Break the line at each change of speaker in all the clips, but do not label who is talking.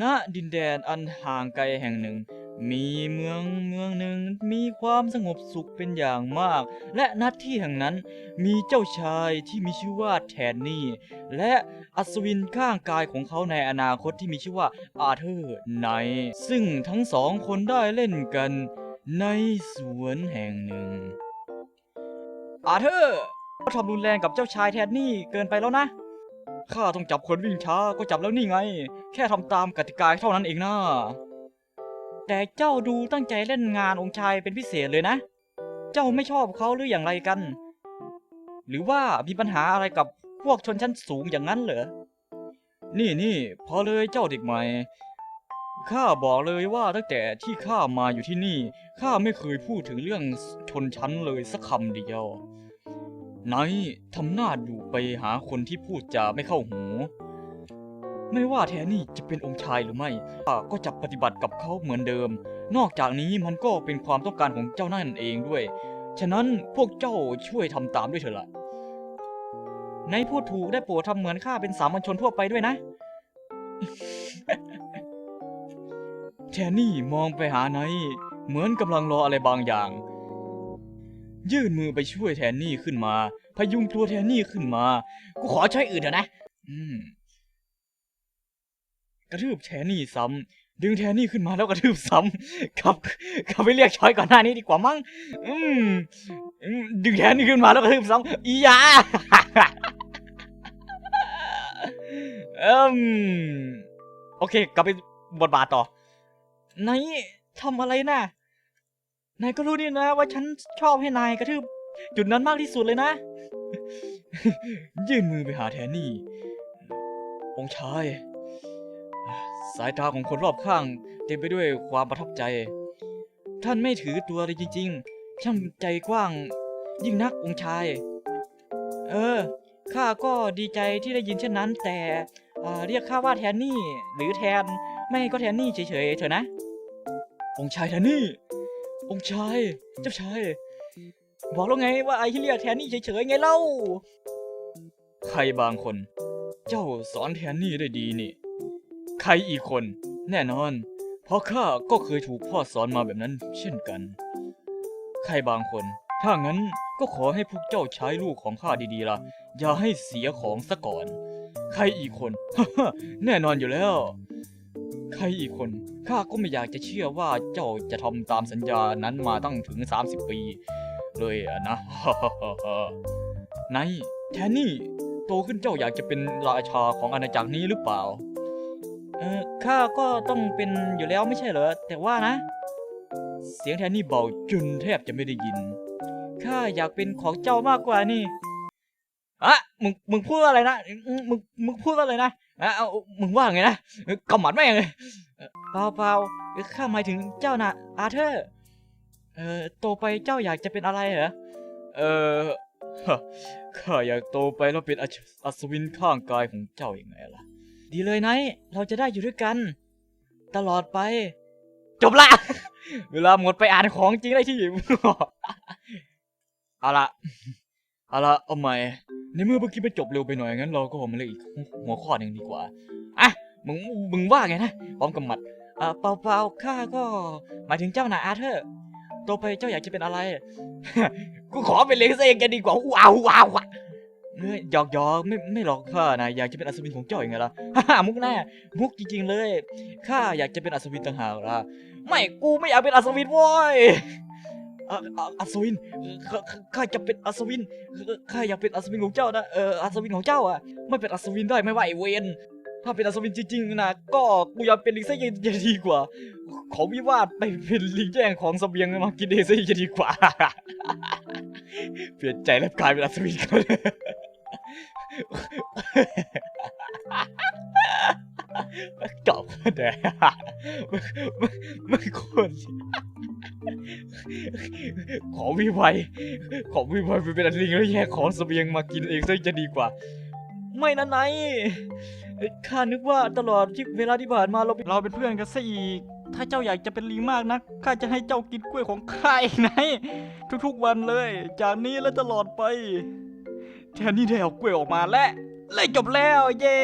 ณดินแดนอันห่างไกลแห่งหนึ่ง มีเมืองเมืองหนึ่งมีความสงบสุขเป็นอย่างมาก และณที่แห่งนั้นมีเจ้าชายที่มีชื่อว่าแทนนี่ และอัศวินข้างกายของเขาในอนาคตที่มีชื่อว่าอาเธอร์ไนท์ซึ่งทั้งสองคนได้เล่นกันในสวนแห่งหนึ่ง อาเธอร์ทำรุนแรงกับเจ้าชายแทนนี่เกินไปแล้วนะ ข้าต้องจับคนวิ่งช้าก็จับแล้วนี่ไง แค่ทำตามกติกาเท่านั้นเองนะแต่เจ้าดูตั้งใจเล่นงานองค์ชายเป็นพิเศษเลยนะ เจ้าไม่ชอบเขาหรืออย่างไรกัน หรือว่ามีปัญหาอะไรกับพวกชนชั้นสูงอย่างนั้นเหรอ นี่นี่พอเลยเจ้าเด็กใหม่ ข้าบอกเลยว่าตั้งแต่ที่ข้ามาอยู่ที่นี่ ข้าไม่เคยพูดถึงเรื่องชนชั้นเลยสักคำเดียว ไนท์ทำหน้าดุไปหาคนที่พูดจาไม่เข้าหู ไม่ว่าแทนี่จะเป็นองค์ชายหรือไม่ข้าก็จะปฏิบัติกับเขาเหมือนเดิม นอกจากนี้มันก็เป็นความต้องการของเจ้านั่นเองด้วย ฉะนั้นพวกเจ้าช่วยทำตามด้วยเถอะล่ะในพูดถูกได้โปรดทำเหมือนข้าเป็นสามัญชนทั่วไปด้วยนะ แทนนี่มองไปหาไนท์เหมือนกำลังรออะไรบางอย่าง ยื่นมือไปช่วยแทนนี่ขึ้นมา พยุงตัวแทนนี่ขึ้นมา กูขอใช้อื่นเถอะนะ อืม กระทืบแทนนี่ซ้ำดึงแทนนี่ขึ้นมาแล้วกระทืบซ้ำครับกลับไปเรียกช้อยก่อนหน้านี้ดีกว่ามั้ง อืม ดึงแทนนี่ขึ้นมาแล้วกระทืบซ้ำอียาอืม โอเค กลับไปบทบาทต่อนายทำอะไรนะ นายก็รู้นี่นะ ว่าฉันชอบให้นายกระทืบจุดนั้นมากที่สุดเลยนะ ยื่นมือไปหาแทนนี่ องค์ชาย สายตาของคนรอบข้าง เต็มไปด้วยความประทับใจ ท่านไม่ถือตัวเลยจริง ๆ ช่างใจกว้าง ยิ่งนักองค์ชาย เออ ข้าก็ดีใจที่ได้ยินเช่นนั้น แต่เรียกข้าว่าแทนนี่ หรือแทน ไม่ก็แทนนี่เฉยๆเถอะนะ องค์ชายแทนนี่ องค์ชาย เจ้าชาย บอกแล้วไงว่าไอ้ที่เรียกแทนนี่เฉยๆไงเล่า ใครบางคน เจ้าสอนแทนนี่ได้ดีนี่ ใครอีกคน แน่นอน เพราะข้าก็เคยถูกพ่อสอนมาแบบนั้น เช่นกัน ใครบางคน ถ้างั้นก็ขอให้พวกเจ้าใช้ลูกของข้าดีๆล่ะ อย่าให้เสียของซะก่อน ใครอีกคน แน่นอนอยู่แล้ว รอีกคน ข้าก็ไม่อยากจะเชื่อว่าเจ้าจะทำตามสัญญานั้นมาตั้งถึง 30 ปี เลยอะนะ ไนายแทนนี่ โตขึ้นเจ้าอยากจะเป็นราชาของอาณาจักรนี้หรือเปล่า เออข้าก็ต้องเป็นอยู่แล้วไม่ใช่เหรอ แต่ว่านะ เสียงแทนนี่เบาจนแทบจะไม่ได้ยิน ข้าอยากเป็นของเจ้ามากกว่านี่อะมึง มึงพูดอะไรนะ มึง มึงพูดอะไรนะ อะเอามึงว่าไงนะกำหมัดแม่งเลยเอ่อเปล่าเปล่าข้าหมายถึงเจ้าน่ะอาเธอร์ เออโตไปเจ้าอยากจะเป็นอะไรเหรอ เออข้าอยากโตไปแล้วเป็นอัศอัศวินข้างกายของเจ้าอย่างไงล่ะ ดีเลยไนเราจะได้อยู่ด้วยกัน ตลอดไป จบละ เวลาหมดไปอ่านของจริงได้ที่เอาละเอาละเอาใหม่ ในเมื่อเมื่อกี้มันจบเร็วไปหน่อยงั้นเราก็มาเล่นอีกหัวข้อหนึ่งดีกว่าอะมึงมึงว่าไงนะพร้อมกับหมัดอ่าเปล่าเปล่าข้าก็หมายถึงเจ้าน่ะอาเธอร์โตไปเจ้าอยากจะเป็นอะไรกูขอเป็นเลเซอร์กันดีกว่าว้าวว้าวว้าวเอ้ยหยอกหยอกไม่ไม่หรอกข้านะอยากจะเป็นอัศวินของเจ้าอย่างไงล่ะฮ่ามุกแน่มุกจริงๆเลยข้าอยากจะเป็นอัศวินต่างหากล่ะไม่กูไม่อยากเป็นอัศวินโว้ย อะอะอัศวินข้าข้าข้าจะเป็นอัศวินข้าอยากเป็นอัศวินของเจ้านะเอออัศวินของเจ้าอะไม่เป็นอัศวินได้ไม่ไหวเวนถ้าเป็นอัศวินจริงๆนะก็กูอยากเป็นลิงเซ่จะดีกว่า ขอวิวาทไปเป็นลิงแย่งของเสบียงมากินเองซะจะดีกว่า เปลี่ยนใจแล้วกลายเป็นอัศวินกันจบเด้ไม่ไม่ควร ขอวิไวขอวิไวไปเป็นอัศวินแล้วแยกของเสบียงมากินเองซะจะดีกว่า ไม่นะไนข้านึกว่าตลอดที่เวลาที่ผ่านมาเราเราเป็นเพื่อนกันซะอีก ถ้าเจ้าอยากจะเป็นลิงมากนะข้าจะให้เจ้ากินกล้วยของข้าเองไงทุกๆวันเลย จากนี้และตลอดไปแทนนี่ได้เอากล้วยออกมาและเลยจบแล้วเย้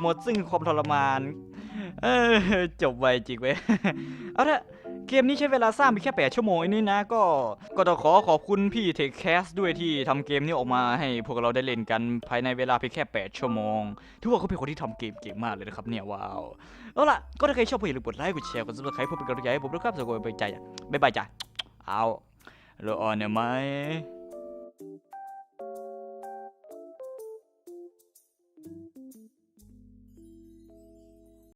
หมดซึ่งความทรมาน เออจบไวจริงเว้ยเอาละ เกมนี้ใช้เวลาสร้างไปแค่ 8 ชั่วโมงเองนี่นะ ก็ก็ต้องขอขอบคุณพี่เทคแคสด้วยที่ทำเกมนี้ออกมาให้พวกเราได้เล่นกันภายในเวลาเพียงแค่ 8 ชั่วโมงถือว่าเขาเป็นคนที่ทำเกมเก่งมากเลยนะครับเนี่ยว้าวเอาล่ะก็ถ้าใครชอบอย่าลืมกดไลค์กดแชร์กดซับสไครป์เพื่อเป็นกำลังใจให้ผมด้วยครับสวัสดีไปใจบ๊ายบายจ้ะเอาแล้วออนเนี่ยไหม